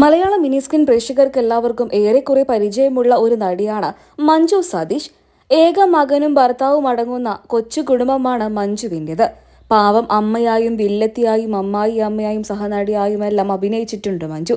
മലയാള mini screen പ്രേക്ഷകർക്ക് എല്ലാവർക്കും ഏറെക്കുറെ പരിചയമുള്ള ഒരു നടിയാണ് മഞ്ജു സതീഷ്. ഏക മകനും ഭർത്താവും അടങ്ങുന്ന കൊച്ചു കുടുംബമാണ് മഞ്ജുവിന്റെത്. പാവം അമ്മയായും വില്ലത്തിയായും അമ്മായി അമ്മയായും സഹനടിയായും എല്ലാം അഭിനയിച്ചിട്ടുണ്ട് മഞ്ജു.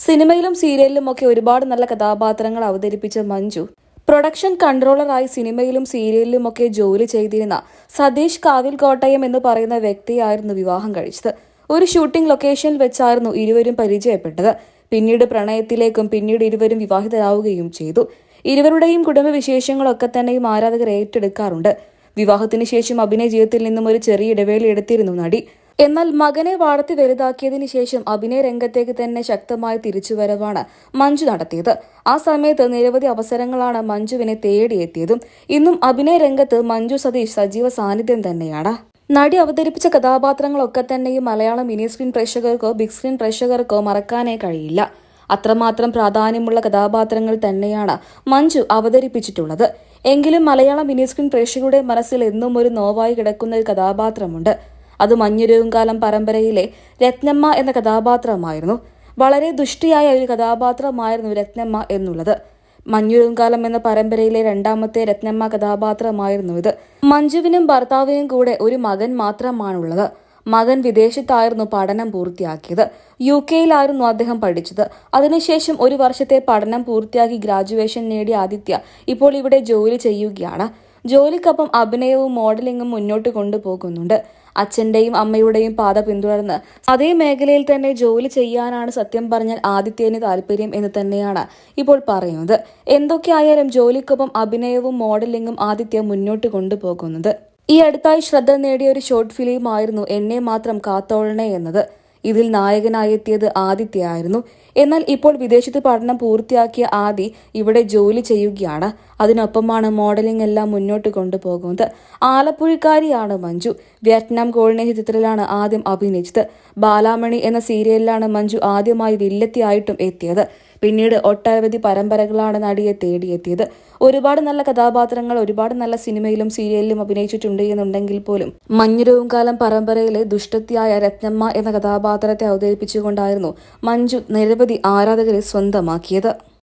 സിനിമയിലും സീരിയലിലും ഒക്കെ ഒരുപാട് നല്ല കഥാപാത്രങ്ങൾ അവതരിപ്പിച്ച മഞ്ജു. പ്രൊഡക്ഷൻ കൺട്രോളറായി സിനിമയിലും സീരിയലിലും ഒക്കെ ജോലി ചെയ്തിരുന്ന സതീഷ് കാവിൽ കോട്ടയം എന്ന് പറയുന്ന വ്യക്തിയായിരുന്നു വിവാഹം കഴിച്ചത്. ഒരു ഷൂട്ടിംഗ് ലൊക്കേഷനിൽ വെച്ചായിരുന്നു ഇരുവരും പരിചയപ്പെട്ടത്. പിന്നീട് പ്രണയത്തിലേക്കും പിന്നീട് ഇരുവരും വിവാഹിതരാവുകയും ചെയ്തു. ഇരുവരുടെയും കുടുംബവിശേഷങ്ങളൊക്കെ തന്നെയും ആരാധകർ ഏറ്റെടുക്കാറുണ്ട്. വിവാഹത്തിന് ശേഷം അഭിനയ ജീവിതത്തിൽ നിന്നും ഒരു ചെറിയ ഇടവേള എടുത്തിരുന്നു നടി. എന്നാൽ മകനെ വളർത്തി വലുതാക്കിയതിന് ശേഷം അഭിനയ രംഗത്തേക്ക് തന്നെ ശക്തമായ തിരിച്ചുവരവാണ് മഞ്ജു നടത്തിയത്. ആ സമയത്ത് നിരവധി അവസരങ്ങളാണ് മഞ്ജുവിനെ തേടിയെത്തിയതും ഇന്നും അഭിനയ രംഗത്ത് മഞ്ജു സതീഷ് സജീവ സാന്നിധ്യം തന്നെയാണ്. നടി അവതരിപ്പിച്ച കഥാപാത്രങ്ങളൊക്കെ തന്നെയും മലയാളം മിനി സ്ക്രീൻ പ്രേക്ഷകർക്കോ ബിഗ് സ്ക്രീൻ പ്രേക്ഷകർക്കോ മറക്കാനേ കഴിയില്ല. അത്രമാത്രം പ്രാധാന്യമുള്ള കഥാപാത്രങ്ങൾ തന്നെയാണ് മഞ്ജു അവതരിപ്പിച്ചിട്ടുള്ളത്. എങ്കിലും മലയാളം മിനി സ്ക്രീൻ പ്രേക്ഷകരുടെ മനസ്സിൽ എന്നും ഒരു നോവായി കിടക്കുന്ന ഒരു കഥാപാത്രമുണ്ട്. അത് മഞ്ഞുരുങ്കാലം പരമ്പരയിലെ രത്നമ്മ എന്ന കഥാപാത്രമായിരുന്നു. വളരെ ദുഷ്ടിയായ ഒരു കഥാപാത്രമായിരുന്നു രത്നമ്മ എന്നുള്ളത്. മഞ്ഞുരുങ്കാലം എന്ന പരമ്പരയിലെ രണ്ടാമത്തെ രത്നമ്മ കഥാപാത്രമായിരുന്നു ഇത്. മഞ്ജുവിനും ഭർത്താവിനും കൂടെ ഒരു മകൻ മാത്രമാണുള്ളത്. മകൻ വിദേശത്തായിരുന്നു പഠനം പൂർത്തിയാക്കിയത്. യു കെയിലായിരുന്നു അദ്ദേഹം പഠിച്ചത്. അതിനുശേഷം ഒരു വർഷത്തെ പഠനം പൂർത്തിയാക്കി ഗ്രാജുവേഷൻ നേടിയ ആദിത്യ ഇപ്പോൾ ഇവിടെ ജോലി ചെയ്യുകയാണ്. ജോലിക്കൊപ്പം അഭിനയവും മോഡലിംഗും മുന്നോട്ട് കൊണ്ടുപോകുന്നുണ്ട്. അച്ഛന്റെയും അമ്മയുടെയും പാത പിന്തുടർന്ന്. അതേ മേഖലയിൽ തന്നെ ജോലി ചെയ്യാനാണ് സത്യം പറഞ്ഞാൽ ആദിത്യന് താല്പര്യം എന്ന് തന്നെയാണ് ഇപ്പോൾ പറയുന്നത്. എന്തൊക്കെയായാലും ജോലിക്കൊപ്പം അഭിനയവും മോഡലിംഗും ആദിത്യ മുന്നോട്ട് കൊണ്ടുപോകുന്നത്. ഈ അടുത്തായി ശ്രദ്ധ നേടിയ ഒരു ഷോർട്ട് ഫിലിമായിരുന്നു എന്നെ മാത്രം കാത്തോളണേ എന്നത്. ഇതിൽ നായകനായി എത്തിയത് ആദിത്യയായിരുന്നു. എന്നാൽ ഇപ്പോൾ വിദേശത്ത് പഠനം പൂർത്തിയാക്കിയ ആദി ഇവിടെ ജോലി ചെയ്യുകയാണ്. അതിനൊപ്പമാണ് മോഡലിംഗ് എല്ലാം മുന്നോട്ട് കൊണ്ടുപോകുന്നത്. ആലപ്പുഴക്കാരിയാണ് മഞ്ജു. വിയറ്റ്നാം കോളിനെ ചിത്രത്തിലാണ് ആദ്യം അഭിനയിച്ചത്. ബാലാമണി എന്ന സീരിയലിലാണ് മഞ്ജു ആദ്യമായി വില്ലത്തിയായിട്ടും എത്തിയത്. പിന്നീട് ഒട്ടനവധി പരമ്പരകളാണ് നടിയെ തേടിയെത്തിയത്. ഒരുപാട് നല്ല കഥാപാത്രങ്ങൾ ഒരുപാട് നല്ല സിനിമയിലും സീരിയലിലും അഭിനയിച്ചിട്ടുണ്ട് എന്നുണ്ടെങ്കിൽ പോലും മഞ്ഞുരവും കാലം പരമ്പരയിലെ ദുഷ്ടത്തിയായ രത്നമ്മ എന്ന കഥാപാത്രത്തെ അവതരിപ്പിച്ചുകൊണ്ടായിരുന്നു മഞ്ജു നിരവധി ആരാധകരെ സ്വന്തമാക്കിയത്.